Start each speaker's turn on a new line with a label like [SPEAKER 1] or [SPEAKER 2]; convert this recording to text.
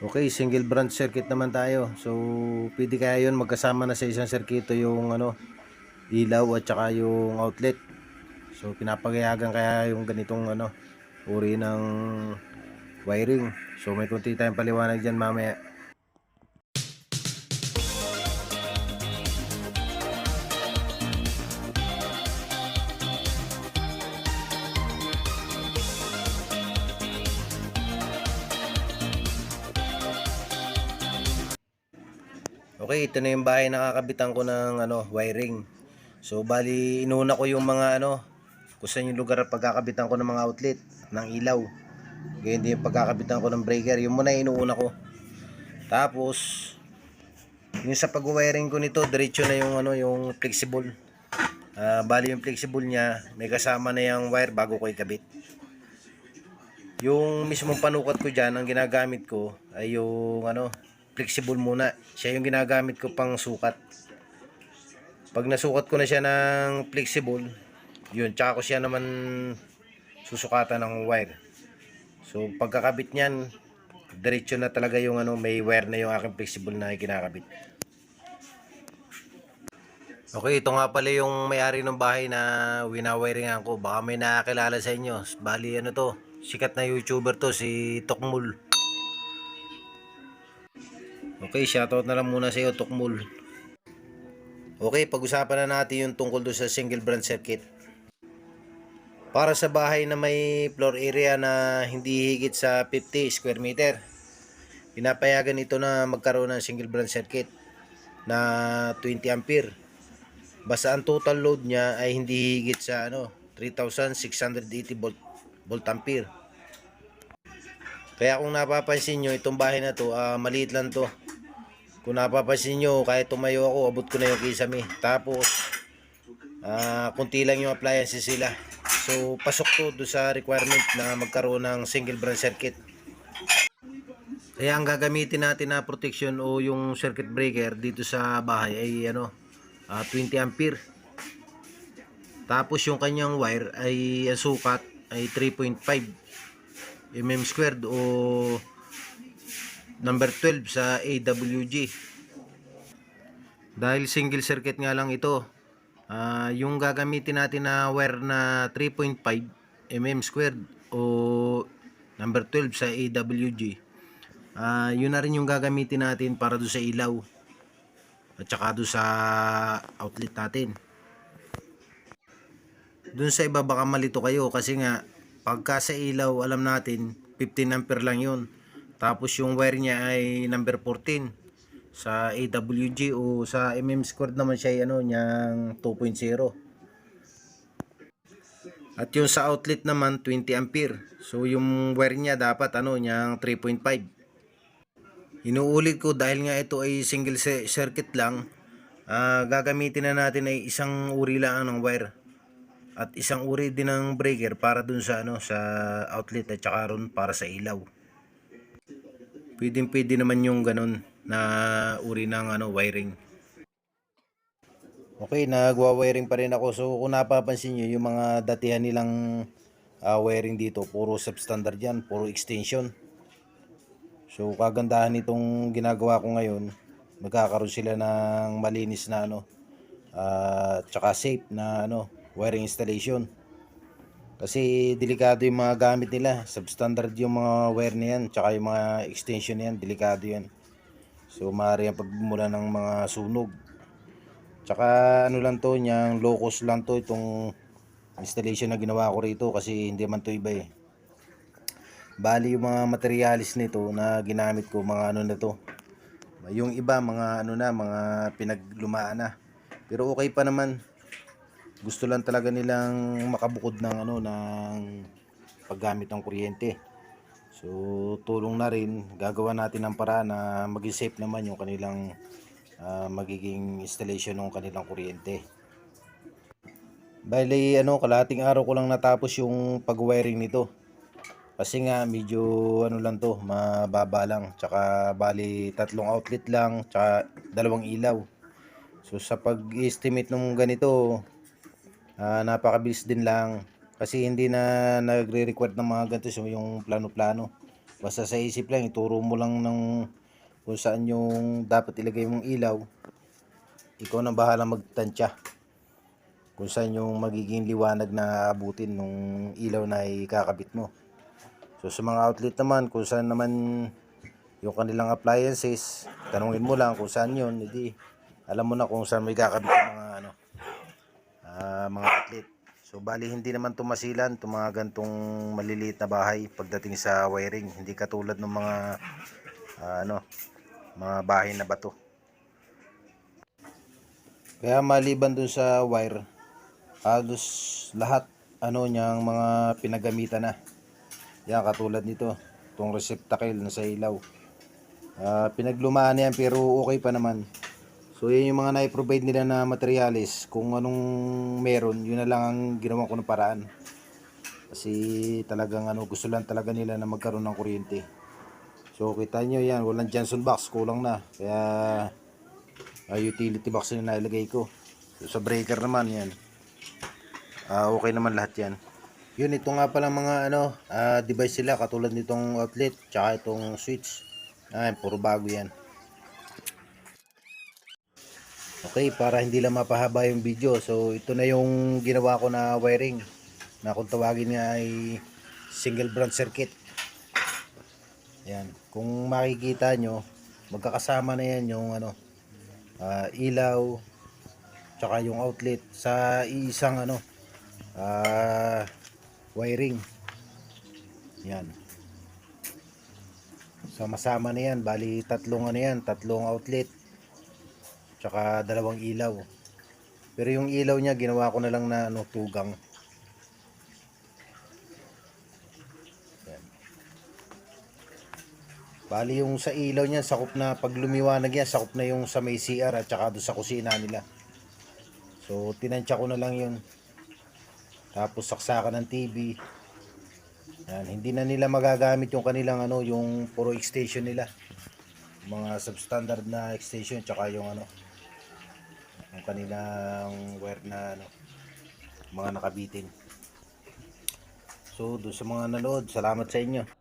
[SPEAKER 1] Okay, single branch circuit naman tayo. So, pwede kaya yun magkasama na sa isang circuito yung ano, ilaw at saka yung outlet. So, pinapagayagan kaya yung ganitong ano, uri ng wiring. So, may kunti tayong paliwanag dyan mamaya. Okay, ito na yung bahay na kakabitan ko ng ano, wiring. So, bali, inuna ko yung mga ano, kung yung lugar pagkakabitan ko ng mga outlet, ng ilaw. Ganyan din yung pagkakabitan ko ng breaker. Yung muna inuuna ko. Tapos, yung sa pag-wiring ko nito, diretso na yung ano, yung flexible. Ah, bali yung flexible niya, may kasama na yung wire bago ko ikabit. Yung mismong panukat ko dyan, ang ginagamit ko ay yung ano, flexible muna. Siya yung ginagamit ko pang sukat. Pag nasukat ko na siya ng flexible, yun, tsaka ko siya naman susukatan ng wire. So, pagkakabit niyan, diretso na talaga yung ano, may wire na yung aking flexible na kinakabit. Okay, ito nga pala yung may-ari ng bahay na winawiringan ko. Baka may nakakilala sa inyo. Bali, ano to, sikat na YouTuber to, si Tokmul. Okay, shoutout na lang muna sa iyo, Tokmul. Okay, pag-usapan na natin yung tungkol doon sa single branch circuit. Para sa bahay na may floor area na hindi higit sa 50 square meter, pinapayagan ito na magkaroon ng single branch circuit na 20 ampere. Basta ang total load niya ay hindi higit sa ano, 3680 volt, volt ampere. Kaya kung napapansin nyo, itong bahay na to, ah, maliit lang to. Kung napapansin nyo, kahit tumayo ako, abot ko na yung kisame. Tapos, ah, kunti lang yung appliances sila. So, pasok to do sa requirement na magkaroon ng single branch circuit. Kaya ang gagamitin natin na protection o yung circuit breaker dito sa bahay ay ano, ah, 20 ampere. Tapos yung kanyang wire ay ang sukat ay 3.5 mm squared o number 12 sa AWG. Dahil single circuit nga lang ito, ah, yung gagamitin natin na wire na 3.5 mm squared o number 12 sa AWG. Ah, yun na rin yung gagamitin natin para do sa ilaw at saka do sa outlet natin. Doon sa iba baka malito kayo kasi nga pagka sa ilaw alam natin 15 ampere lang yun. Tapos yung wire niya ay number 14 sa AWG o sa mm squared naman siya ay ano niyang 2.0. At yung sa outlet naman 20 ampere. So yung wire niya dapat ano niyang 3.5. Inuulit ko dahil nga ito ay single ci- circuit lang, ah, gagamitin na natin ay isang uri lang ng wire at isang uri din ng breaker para dun sa ano sa outlet at saka ron para sa ilaw. Pwedeng pwede naman yung ganun na uri ng ano wiring. Okay, nagwa-wiring pa rin ako. So kung napapansin nyo, yung mga datihan nilang ah, wiring dito, puro substandard yan, puro extension. So kagandahan nitong ginagawa ko ngayon, magkakaroon sila ng malinis na ano, at tsaka safe na ano, wiring installation. Kasi delikado yung mga gamit nila, substandard yung mga wire na yan, tsaka yung mga extension na yan, delikado yan. So maaari ang pagmula ng mga sunog. Tsaka ano lang to, niyang low cost lang to itong installation na ginawa ko rito kasi hindi man to iba eh. Bali yung mga materialis nito na ginamit ko, mga ano na to. Yung iba, mga ano na, mga pinaglumaan na. Pero okay pa naman. Gusto lang talaga nilang makabukod ng ano, ng paggamit ng kuryente. So, tulong na rin, gagawa natin ng paraan na maging safe naman yung kanilang ah, magiging installation ng kanilang kuryente. Bali, ano, kalahating araw ko lang natapos yung pag-wiring nito. Kasi nga medyo ano lang to, mababa lang. Tsaka bali tatlong outlet lang, tsaka dalawang ilaw. So sa pag-estimate ng ganito, ah, napakabilis din lang. Kasi hindi na nagre-record ng mga ganito so yung plano-plano. Basta sa isip lang, ituro mo lang ng kung saan yung dapat ilagay mong ilaw. Ikaw na bahala magtansya. Kung saan yung magiging liwanag na abutin nung ilaw na ikakabit mo. So sa mga outlet naman, kung saan naman yung kanilang appliances, tanungin mo lang kung saan yun, hindi alam mo na kung saan may kakabit mga mga outlet. So bali hindi naman tumasilan itong mga gantong maliliit na bahay pagdating sa wiring, hindi katulad ng mga ah, ano, mga bahay na bato. Kaya maliban dun sa wire, halos lahat ano niyang mga pinagamitan na. Yan katulad nito, itong receptacle na sa ilaw. Ah, pinaglumaan na yan pero okay pa naman. So yun yung mga na-provide nila na materials. Kung anong meron, yun na lang ang ginawa ko ng paraan. Kasi talagang ano, gusto lang talaga nila na magkaroon ng kuryente. So kita nyo yan, walang Johnson box, kulang na. Kaya ah, utility box na nailagay ko. So, sa breaker naman yan. Ah, okay naman lahat yan. Yun, ito nga pala mga ano, ah, device sila katulad nitong outlet, tsaka itong switch. Ay, puro bago yan. Okay, para hindi lang mapahaba yung video. So, ito na yung ginawa ko na wiring. Na kung tawagin nga ay single branch circuit. Yan. Kung makikita nyo, magkakasama na yan yung ano, ah, ilaw, tsaka yung outlet sa isang ano, ah, wiring. Yan. Sama-sama na yan. Bali, tatlong ano yan, tatlong outlet tsaka dalawang ilaw. Pero yung ilaw niya ginawa ko na lang na ano tugang. Bali yung sa ilaw niya sakop na pag lumiwanag yan sakop na yung sa may CR at tsaka doon sa kusina nila. So tinansya ko na lang yun. Tapos saksakan ng TV. Yan, hindi na nila magagamit yung kanilang ano, yung puro extension nila. Mga substandard na extension tsaka yung ano, yung kanilang wire na ano, mga nakabitin. So, doon sa mga nanood, salamat sa inyo.